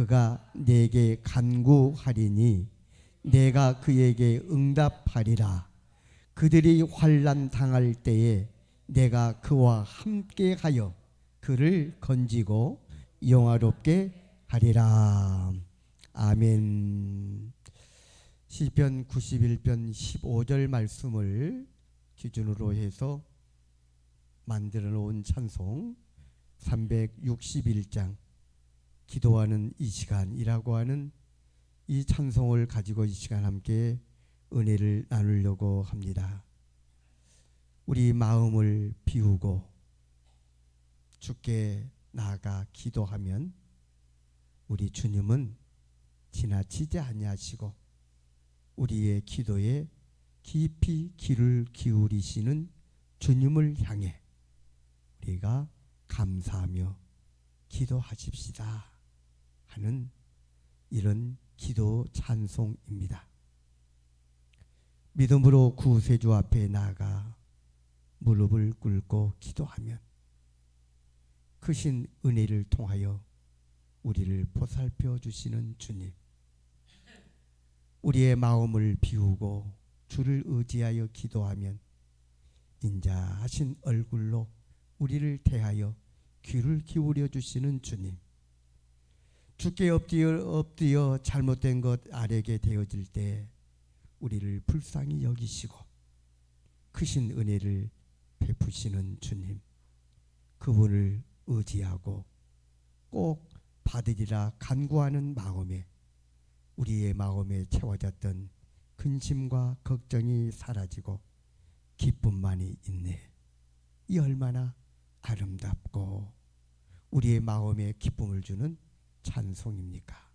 그가 내게 간구하리니 내가 그에게 응답하리라. 그들이 환난 당할 때에 내가 그와 함께하여 그를 건지고 영화롭게 하리라. 아멘. 시편 91편 15절 말씀을 기준으로 해서 만들어 놓은 찬송 361장 기도하는 이 시간이라고 하는 이 찬송을 가지고 이 시간 함께 은혜를 나누려고 합니다. 우리 마음을 비우고 주께 나아가 기도하면 우리 주님은 지나치지 아니하시고 우리의 기도에 깊이 귀를 기울이시는 주님을 향해 우리가 감사하며 기도하십시다 하는 이런 기도 찬송입니다. 믿음으로 구세주 앞에 나아가 무릎을 꿇고 기도하면 크신 은혜를 통하여 우리를 보살펴 주시는 주님 우리의 마음을 비우고 주를 의지하여 기도하면 인자하신 얼굴로 우리를 대하여 귀를 기울여 주시는 주님 주께 엎드려, 엎드려 잘못된 것 아래게 되어질 때 우리를 불쌍히 여기시고 크신 은혜를 베푸시는 주님 그분을 의지하고 꼭 받으리라 간구하는 마음에 우리의 마음에 채워졌던 근심과 걱정이 사라지고 기쁨만이 있네. 이 얼마나 아름답고 우리의 마음에 기쁨을 주는 찬송입니까?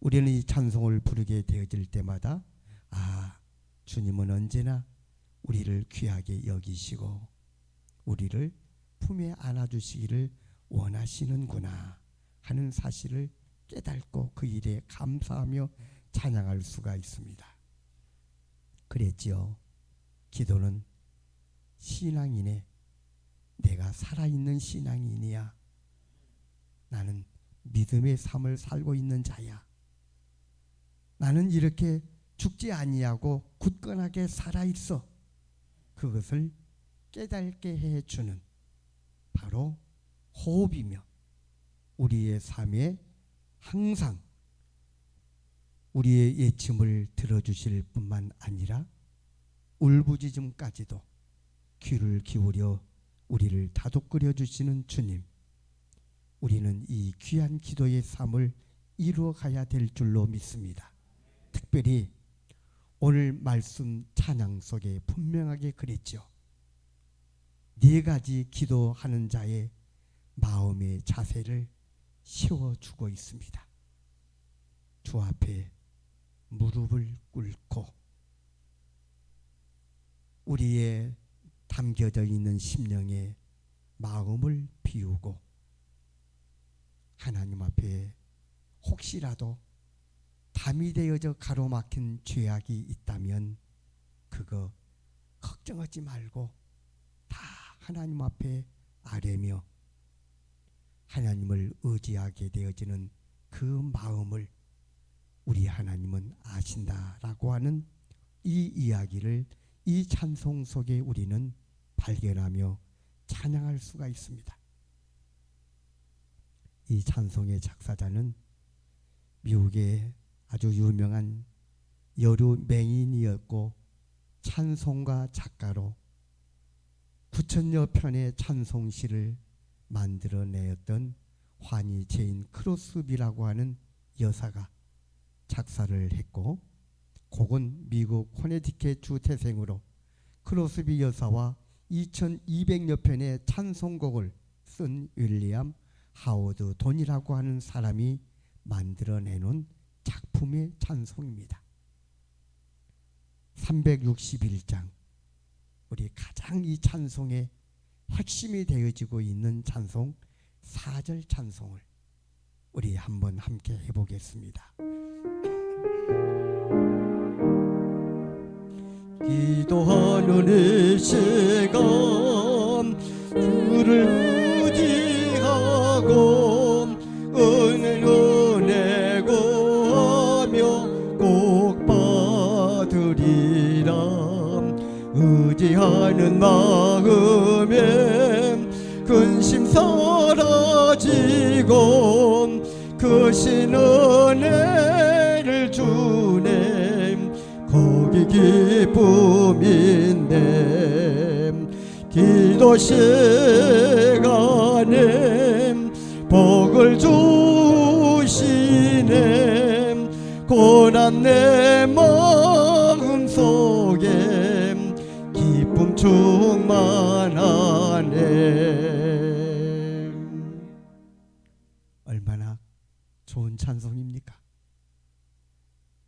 우리는 이 찬송을 부르게 되어질 때마다 아 주님은 언제나 우리를 귀하게 여기시고 우리를 품에 안아주시기를 원하시는구나 하는 사실을 깨닫고 그 일에 감사하며 찬양할 수가 있습니다. 그랬지요. 기도는 신앙이네. 내가 살아있는 신앙인이야. 나는 믿음의 삶을 살고 있는 자야. 나는 이렇게 죽지 아니하고 굳건하게 살아 있어. 그것을 깨닫게 해 주는 바로 호흡이며 우리의 삶에 항상 우리의 예침을 들어주실 뿐만 아니라 울부짖음까지도 귀를 기울여 우리를 다독거려 주시는 주님. 우리는 이 귀한 기도의 삶을 이루어 가야 될 줄로 믿습니다. 특별히 오늘 말씀 찬양 속에 분명하게 그랬죠. 네 가지 기도하는 자의 마음의 자세를 세워주고 있습니다. 주 앞에 무릎을 꿇고 우리의 담겨져 있는 심령에 마음을 비우고 하나님 앞에 혹시라도 담이 되어져 가로막힌 죄악이 있다면 그거 걱정하지 말고 다 하나님 앞에 아뢰며 하나님을 의지하게 되어지는 그 마음을 우리 하나님은 아신다라고 하는 이 이야기를 이 찬송 속에 우리는 발견하며 찬양할 수가 있습니다. 이 찬송의 작사자는 미국의 아주 유명한 여류 맹인이었고 찬송가 작가로 9천여 편의 찬송시를 만들어내었던 환희 제인 크로스비라고 하는 여사가 작사를 했고 곡은 미국 코네티켓 주 태생으로 크로스비 여사와 2200여 편의 찬송곡을 쓴 윌리엄 하워드 돈이라고 하는 사람이 만들어내놓은 작품의 찬송입니다. 361장 우리 가장 이 찬송의 핵심이 되어지고 있는 찬송 4절 찬송을 우리 한번 함께 해보겠습니다. 기도하는 이 시간 주를 하는 마음에 근심 사라지고 그신 은혜를 주네. 거기 기쁨인데 기도 시간에 복을 주시네. 고난 내마 충만하네 얼마나 좋은 찬송입니까?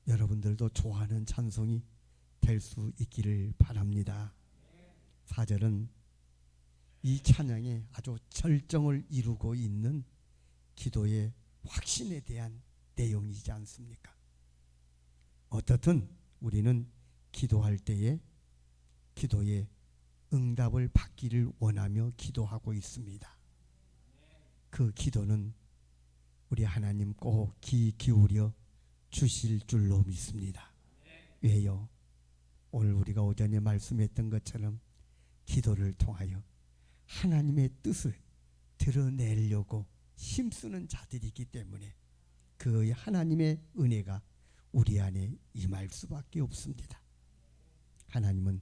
여러분들도 좋아하는 찬송이 될 수 있기를 바랍니다. 4절은 이 찬양에 아주 절정을 이루고 있는 기도의 확신에 대한 내용이지 않습니까? 어떻든 우리는 기도할 때에 기도의 응답을 받기를 원하며 기도하고 있습니다. 그 기도는 우리 하나님 꼭 귀 기울여 주실 줄로 믿습니다. 왜요? 오늘 우리가 오전에 말씀했던 것처럼 기도를 통하여 하나님의 뜻을 드러내려고 힘쓰는 자들이기 때문에 그 하나님의 은혜가 우리 안에 임할 수밖에 없습니다. 하나님은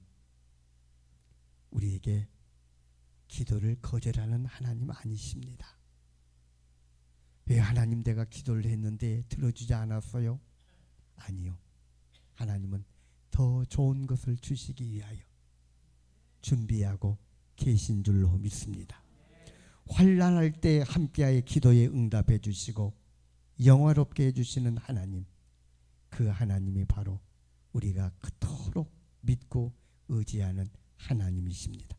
우리에게 기도를 거절하는 하나님 아니십니다. 왜 하나님 내가 기도를 했는데 들어주지 않았어요? 아니요. 하나님은 더 좋은 것을 주시기 위하여 준비하고 계신 줄로 믿습니다. 환란할 때 함께하여 기도에 응답해 주시고 영화롭게 해 주시는 하나님 그 하나님이 바로 우리가 그토록 믿고 의지하는 하나님이십니다.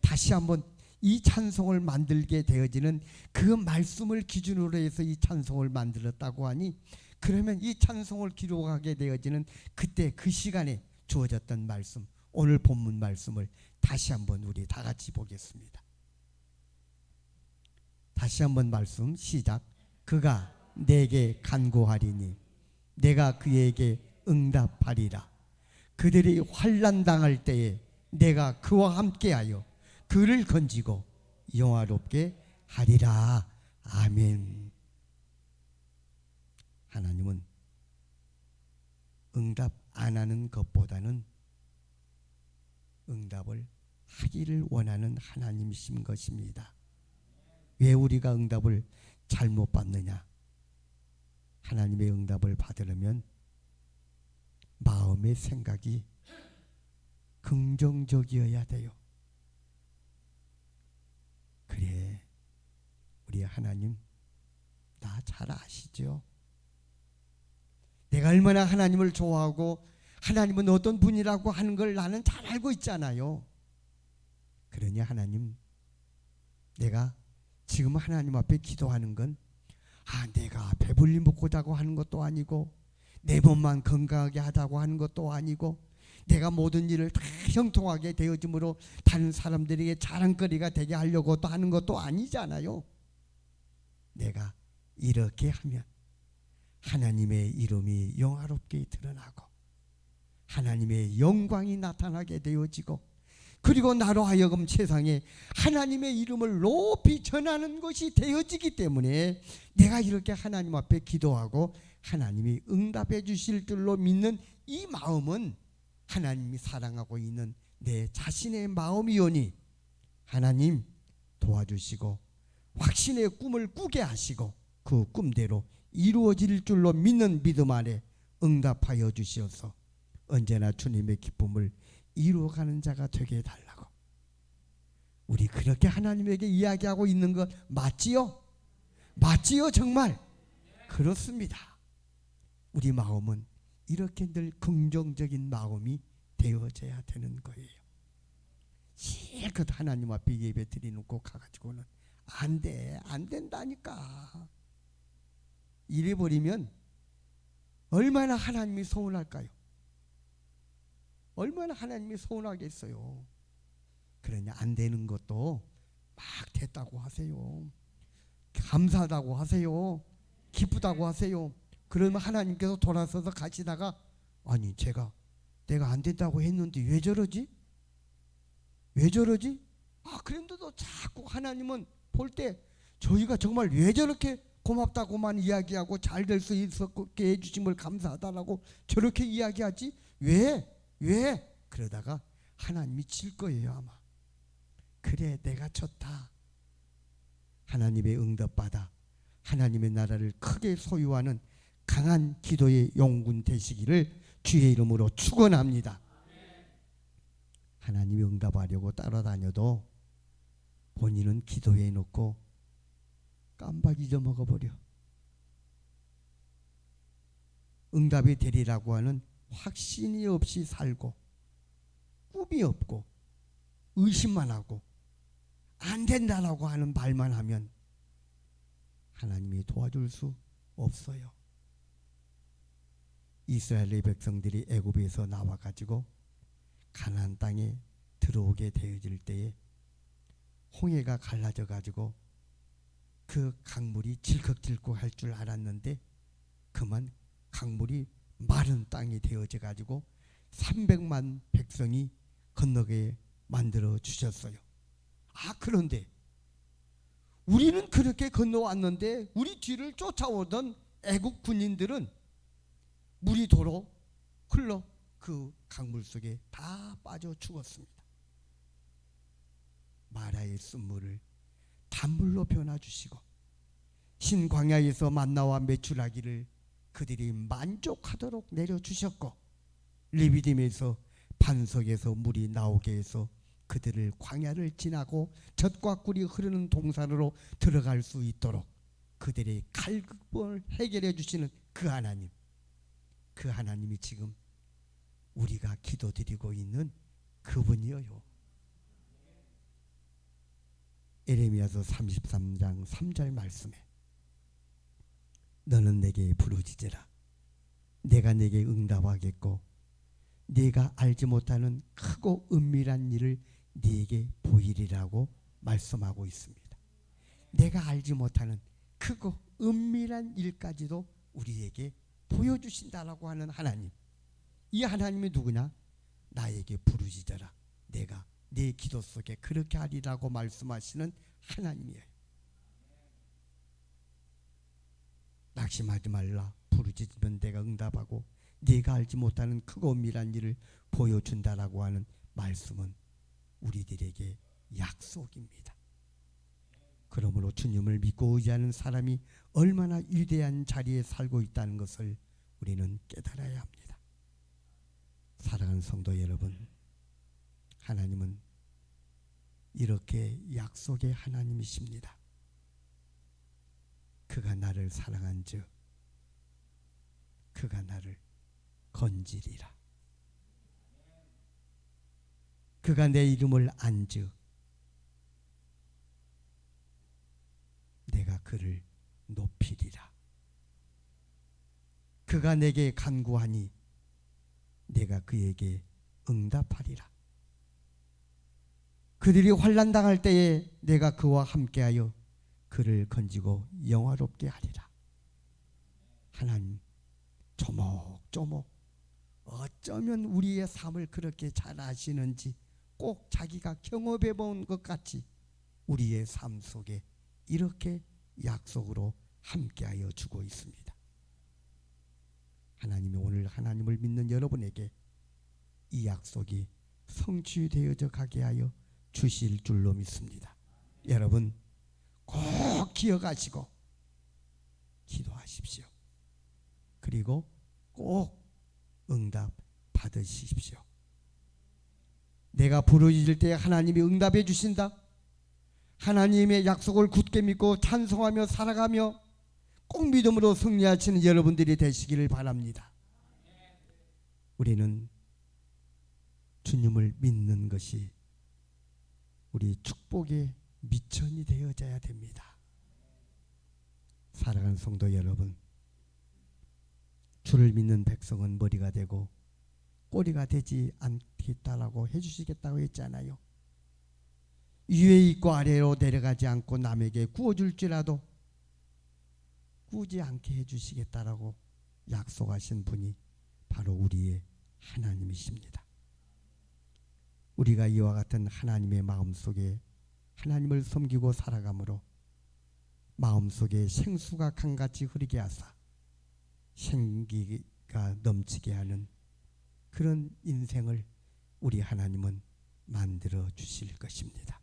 다시 한번 이 찬송을 만들게 되어지는 그 말씀을 기준으로 해서 이 찬송을 만들었다고 하니 그러면 이 찬송을 기록하게 되어지는 그때 그 시간에 주어졌던 말씀 오늘 본문 말씀을 다시 한번 우리 다 같이 보겠습니다. 다시 한번 말씀 시작. 그가 내게 간구하리니 내가 그에게 응답하리라. 그들이 환난 당할 때에 내가 그와 함께하여 그를 건지고 영화롭게 하리라. 아멘. 하나님은 응답 안 하는 것보다는 응답을 하기를 원하는 하나님이신 것입니다. 왜 우리가 응답을 잘못 받느냐? 하나님의 응답을 받으려면 마음의 생각이 긍정적이어야 돼요. 그래, 우리 하나님 나 잘 아시죠? 내가 얼마나 하나님을 좋아하고 하나님은 어떤 분이라고 하는 걸 나는 잘 알고 있잖아요. 그러니 하나님, 내가 지금 하나님 앞에 기도하는 건 아, 내가 배불리 먹고 자고 하는 것도 아니고 내 몸만 건강하게 하자고 하는 것도 아니고 내가 모든 일을 다 형통하게 되어짐으로 다른 사람들에게 자랑거리가 되게 하려고 또 하는 것도 아니잖아요. 내가 이렇게 하면 하나님의 이름이 영화롭게 드러나고 하나님의 영광이 나타나게 되어지고 그리고 나로 하여금 세상에 하나님의 이름을 높이 전하는 것이 되어지기 때문에 내가 이렇게 하나님 앞에 기도하고 하나님이 응답해 주실 줄로 믿는 이 마음은 하나님이 사랑하고 있는 내 자신의 마음이오니 하나님 도와주시고 확신의 꿈을 꾸게 하시고 그 꿈대로 이루어질 줄로 믿는 믿음 안에 응답하여 주시어서 언제나 주님의 기쁨을 이루어가는 자가 되게 해달라고 우리 그렇게 하나님에게 이야기하고 있는 것 맞지요? 맞지요 정말? 그렇습니다 우리 마음은 이렇게 늘 긍정적인 마음이 되어져야 되는 거예요 실컷 하나님 앞에 예배 드리놓고 가가지고는 안 돼, 안 된다니까 이래 버리면 얼마나 하나님이 서운할까요? 얼마나 하나님이 서운하겠어요. 그러냐 안 되는 것도 막 됐다고 하세요. 감사하다고 하세요. 기쁘다고 하세요. 그러면 하나님께서 돌아서서 가시다가 아니 제가 내가 안 된다고 했는데 왜 저러지? 왜 저러지? 아 그런데도 자꾸 하나님은 볼 때 저희가 정말 왜 저렇게 고맙다고만 이야기하고 잘 될 수 있었게 해주심을 감사하다라고 저렇게 이야기하지? 왜? 왜? 그러다가 하나님이 질 거예요 아마. 그래 내가 졌다. 하나님의 응답받아 하나님의 나라를 크게 소유하는 강한 기도의 용군 되시기를 주의 이름으로 축원합니다. 하나님이 응답하려고 따라다녀도 본인은 기도해 놓고 깜빡 잊어먹어 버려. 응답이 되리라고 하는 확신이 없이 살고 꿈이 없고 의심만 하고 안 된다라고 하는 말만 하면 하나님이 도와줄 수 없어요. 이스라엘의 백성들이 애굽에서 나와 가지고 가나안 땅에 들어오게 되어질 때에 홍해가 갈라져 가지고 그 강물이 질컥질컥 할 줄 알았는데 그만 강물이 마른 땅이 되어져 가지고 300만 백성이 건너게 만들어 주셨어요. 아 그런데 우리는 그렇게 건너왔는데 우리 뒤를 쫓아오던 애국 군인들은 물이 도로 흘러 그 강물 속에 다 빠져 죽었습니다. 마라의 쓴물을 단물로 변화 주시고 신광야에서 만나와 매출하기를 그들이 만족하도록 내려 주셨고 리비딤에서 반석에서 물이 나오게 해서 그들을 광야를 지나고 젖과 꿀이 흐르는 동산으로 들어갈 수 있도록 그들의 갈급을 해결해 주시는 그 하나님 그 하나님이 지금 우리가 기도드리고 있는 그분이에요. 에레미야서 33장 3절 말씀에 너는 내게 부르짖으라 내가 내게 응답하겠고 네가 알지 못하는 크고 은밀한 일을 네게 보이리라고 말씀하고 있습니다. 내가 알지 못하는 크고 은밀한 일까지도 우리에게 보여주신다라고 하는 하나님. 이 하나님이 누구냐? 나에게 부르짖어라. 내가 내 기도 속에 그렇게 하리라고 말씀하시는 하나님이에요. 낙심하지 말라. 부르짖으면 내가 응답하고 네가 알지 못하는 크고 은밀한 일을 보여준다라고 하는 말씀은 우리들에게 약속입니다. 그러므로 주님을 믿고 의지하는 사람이 얼마나 위대한 자리에 살고 있다는 것을 우리는 깨달아야 합니다. 사랑하는 성도 여러분, 하나님은 이렇게 약속의 하나님이십니다. 그가 나를 사랑한 즉 그가 나를 건지리라. 그가 내 이름을 안 즉 내가 그를 높이리라. 그가 내게 간구하니 내가 그에게 응답하리라. 그들이 환난 당할 때에 내가 그와 함께하여 그를 건지고 영화롭게 하리라. 하나님 조목조목 어쩌면 우리의 삶을 그렇게 잘 아시는지 꼭 자기가 경험해 본 것 같이 우리의 삶 속에 이렇게 약속으로 함께하여 주고 있습니다. 하나님이 오늘 하나님을 믿는 여러분에게 이 약속이 성취되어져 가게 하여 주실 줄로 믿습니다. 여러분 꼭 기억하시고 기도하십시오. 그리고 꼭 응답 받으십시오. 내가 부르짖을 때 하나님이 응답해 주신다. 하나님의 약속을 굳게 믿고 찬송하며 살아가며 꼭 믿음으로 승리하시는 여러분들이 되시기를 바랍니다. 우리는 주님을 믿는 것이 우리 축복의 미천이 되어져야 됩니다. 사랑하는 성도 여러분, 주를 믿는 백성은 머리가 되고 꼬리가 되지 않겠다라고 해주시겠다고 했잖아요. 위에 있고 아래로 내려가지 않고 남에게 구워줄지라도 구지 않게 해주시겠다라고 약속하신 분이 바로 우리의 하나님이십니다. 우리가 이와 같은 하나님의 마음 속에 하나님을 섬기고 살아감으로 마음 속에 생수가 강같이 흐르게 하사 생기가 넘치게 하는 그런 인생을 우리 하나님은 만들어 주실 것입니다.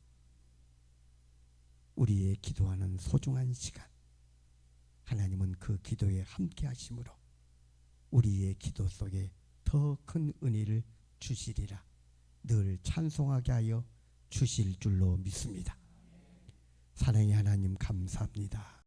우리의 기도하는 소중한 시간 하나님은 그 기도에 함께 하심으로 우리의 기도 속에 더 큰 은혜를 주시리라 늘 찬송하게 하여 주실 줄로 믿습니다. 사랑의 하나님 감사합니다.